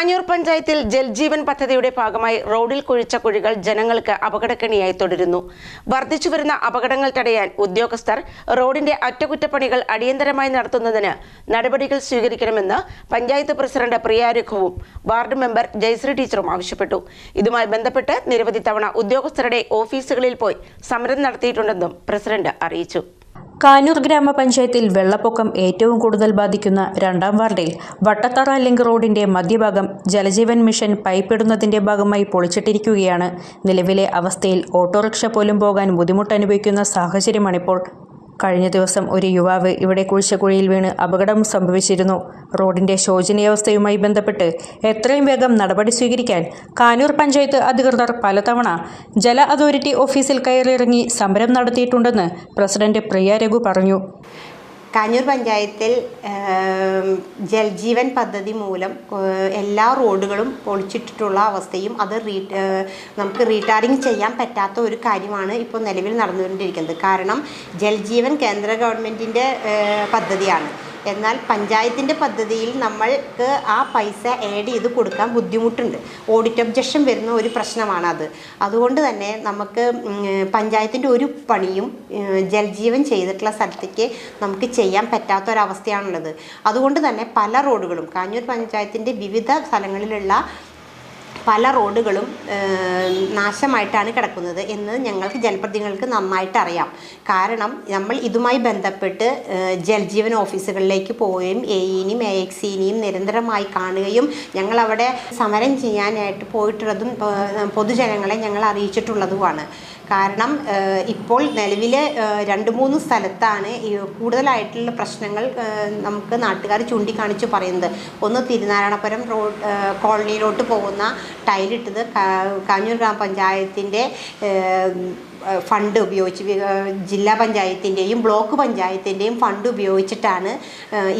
Kanjoor പഞ്ചായത്തിൽ ജൽജീവൻ പദ്ധതിയുടെ ഭാഗമായി റോഡിൽ കുഴിച്ച കുഴികൾ ജനങ്ങൾക്ക് അപകടക്കെണിയായി തുടരുന്നു. വർദ്ധിച്ചുവരുന്ന അപകടങ്ങൾ തടയാൻ ഉദ്യോഗസ്ഥർ റോഡിന്റെ അറ്റകുറ്റപ്പണികൾ അടിയന്തരമായി നടത്തുന്നതിന് നടപടികൾ സ്വീകരിക്കണമെന്ന് പഞ്ചായത്ത് പ്രസിഡന്റ് പ്രിയ രഘുവും വാർഡ് മെമ്പർ ജയശ്രീ ടീച്ചറും ആവശ്യപ്പെട്ടു. ഇതുമായി ബന്ധപ്പെട്ട് നിരവധി തവണ ഉദ്യോഗസ്ഥരുടെ ഓഫീസുകളിൽ പോയി സമരം നടത്തിയിട്ടുണ്ടെന്നും പ്രസിഡന്റ് അറിയിച്ചു. കാനൂർ ഗ്രാമപഞ്ചായത്തിൽ വെള്ളപ്പൊക്കം ഏറ്റവും കൂടുതൽ ബാധിക്കുന്ന രണ്ടാം വാർഡിൽ വട്ടത്തറ ലിങ്ക് റോഡിന്റെ മധ്യഭാഗം ജലജീവൻ മിഷൻ പൈപ്പിടുന്നതിന്റെ ഭാഗമായി പൊളിച്ചിട്ടിരിക്കുകയാണ്. നിലവിലെ അവസ്ഥയിൽ ഓട്ടോറിക്ഷ പോലും പോകാൻ ബുദ്ധിമുട്ടനുഭവിക്കുന്ന സാഹചര്യമാണിപ്പോൾ കഴിഞ്ഞ ദിവസം ഒരു യുവാവ് ഇവിടെ കുഴിച്ചകുഴിയിൽ വീണ് അപകടം സംഭവിച്ചിരുന്നു. റോഡിന്റെ ശോചനീയാവസ്ഥയുമായി ബന്ധപ്പെട്ട് എത്രയും വേഗം നടപടി സ്വീകരിക്കാൻ കാനൂർ പഞ്ചായത്ത് അധികൃതർ പലതവണ ജല അതോറിറ്റി ഓഫീസിൽ കയറിയിറങ്ങി സമരം നടത്തിയിട്ടുണ്ടെന്ന് പ്രസിഡന്റ് പ്രിയ രഘു പറഞ്ഞു. കാഞ്ഞൂർ പഞ്ചായത്തിൽ ജൽജീവൻ പദ്ധതി മൂലം എല്ലാ റോഡുകളും പൊളിച്ചിട്ടിട്ടുള്ള അവസ്ഥയും അത് റീ നമുക്ക് റീടാറിങ് ചെയ്യാൻ പറ്റാത്ത ഒരു കാര്യമാണ് ഇപ്പോൾ നിലവിൽ നടന്നുകൊണ്ടിരിക്കുന്നത്. കാരണം ജൽജീവൻ കേന്ദ്ര ഗവൺമെന്റിന്റെ പദ്ധതിയാണ്. എന്നാൽ പഞ്ചായത്തിന്റെ പദ്ധതിയിൽ നമ്മൾക്ക് ആ പൈസ ആഡ് ചെയ്ത് കൊടുക്കാൻ ബുദ്ധിമുട്ടുണ്ട്. ഓഡിറ്റ് ഒബ്ജക്ഷൻ വരുന്ന ഒരു പ്രശ്നമാണത് അതുകൊണ്ട് തന്നെ നമുക്ക് പഞ്ചായത്തിന്റെ ഒരു പണിയും ജലജീവൻ ചെയ്തിട്ടുള്ള സ്ഥലത്തേക്ക് നമുക്ക് ചെയ്യാൻ പറ്റാത്ത ഒരവസ്ഥയാണുള്ളത് അതുകൊണ്ട് തന്നെ പല റോഡുകളും കാഞ്ഞൂർ പഞ്ചായത്തിന്റെ വിവിധ സ്ഥലങ്ങളിലുള്ള പല റോഡുകളും നാശമായിട്ടാണ് കിടക്കുന്നത് എന്ന് ഞങ്ങൾക്ക് ജനപ്രതിനിധികൾക്ക് നന്നായിട്ട് അറിയാം. കാരണം നമ്മൾ ഇതുമായി ബന്ധപ്പെട്ട് ജലജീവൻ ഓഫീസുകളിലേക്ക് പോവുകയും എയിനെയും എ എക്സിനെയും നിരന്തരമായി കാണുകയും ഞങ്ങൾ അവിടെ സമരം ചെയ്യാനായിട്ട് പോയിട്ടുള്ളതും പൊതുജനങ്ങളെ ഞങ്ങൾ അറിയിച്ചിട്ടുള്ളതുമാണ്. കാരണം ഇപ്പോൾ നിലവിൽ രണ്ട് മൂന്ന് സ്ഥലത്താണ് കൂടുതലായിട്ടുള്ള പ്രശ്നങ്ങൾ നമുക്ക് നാട്ടുകാർ ചൂണ്ടിക്കാണിച്ച് പറയുന്നത്. ഒന്ന് തിരുനാരായണപുരം റോഡ് കോളനിയിലോട്ട് പോകുന്ന ടൈലിട്ടത് കാഞ്ഞൂർ ഗ്രാമപഞ്ചായത്തിന്റെ ഫണ്ട് ഉപയോഗിച്ച് ജില്ലാ പഞ്ചായത്തിന്റെയും ബ്ലോക്ക് പഞ്ചായത്തിന്റെയും ഫണ്ട് ഉപയോഗിച്ചിട്ടാണ്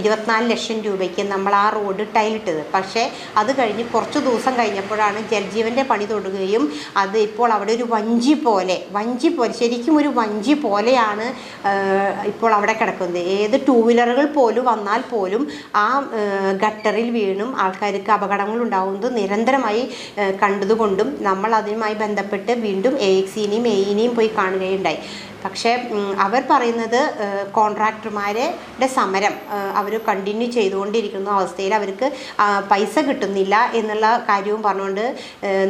ഇരുപത്തിനാല് ലക്ഷം രൂപയ്ക്ക് നമ്മൾ ആ റോഡ് ടൈലിട്ടത്. പക്ഷേ അത് കഴിഞ്ഞ് കുറച്ച് ദിവസം കഴിഞ്ഞപ്പോഴാണ് ജൽജീവന്റെ പണി തൊടുകയും അത് ഇപ്പോൾ അവിടെ ഒരു വഞ്ചി പോലെ വഞ്ചി പോലെ ശരിക്കും ഒരു വഞ്ചി പോലെയാണ് ഇപ്പോൾ അവിടെ കിടക്കുന്നത്. ഏത് ടൂ വീലറുകൾ പോലും വന്നാൽ പോലും ആ ഗട്ടറിൽ വീണും ആൾക്കാർക്ക് അപകടങ്ങൾ ഉണ്ടാകുന്നത് നിരന്തരമായി കണ്ടതുകൊണ്ടും നമ്മൾ അതുമായി ബന്ധപ്പെട്ട് വീണ്ടും എ എക്സിനെയും എയിനെയും പോയി കാണുകയുണ്ടായി. പക്ഷേ അവർ പറയുന്നത് കോൺട്രാക്ടർമാരുടെ സമരം അവർ കണ്ടിന്യൂ ചെയ്തുകൊണ്ടിരിക്കുന്ന അവസ്ഥയിൽ അവർക്ക് പൈസ കിട്ടുന്നില്ല എന്നുള്ള കാര്യവും പറഞ്ഞുകൊണ്ട്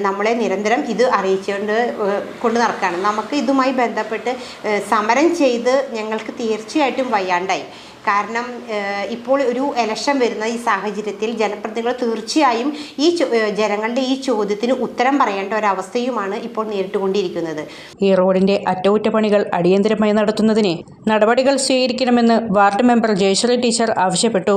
നമ്മളെ നിരന്തരം ഇത് അറിയിച്ചുകൊണ്ട് കൊണ്ട് നടക്കുകയാണ്. നമുക്ക് ഇതുമായി ബന്ധപ്പെട്ട് സമരം ചെയ്ത് ഞങ്ങൾക്ക് തീർച്ചയായിട്ടും വയ്യാണ്ടായി. കാരണം ഇപ്പോൾ ഒരു എലക്ഷൻ വരുന്ന ഈ സാഹചര്യത്തിൽ ജനപ്രതിനിധികൾ തീർച്ചയായും ഈ ജനങ്ങളുടെ ഈ ചോദ്യത്തിന് ഉത്തരം പറയേണ്ട ഒരവസ്ഥയുമാണ് ഇപ്പോൾ നേരിട്ടുകൊണ്ടിരിക്കുന്നത്. ഈ റോഡിന്റെ അറ്റകുറ്റപ്പണികൾ അടിയന്തരമായി നടത്തുന്നതിന് നടപടികൾ സ്വീകരിക്കണമെന്ന് വാർഡ് മെമ്പർ ജയശ്രീ ടീച്ചർ ആവശ്യപ്പെട്ടു.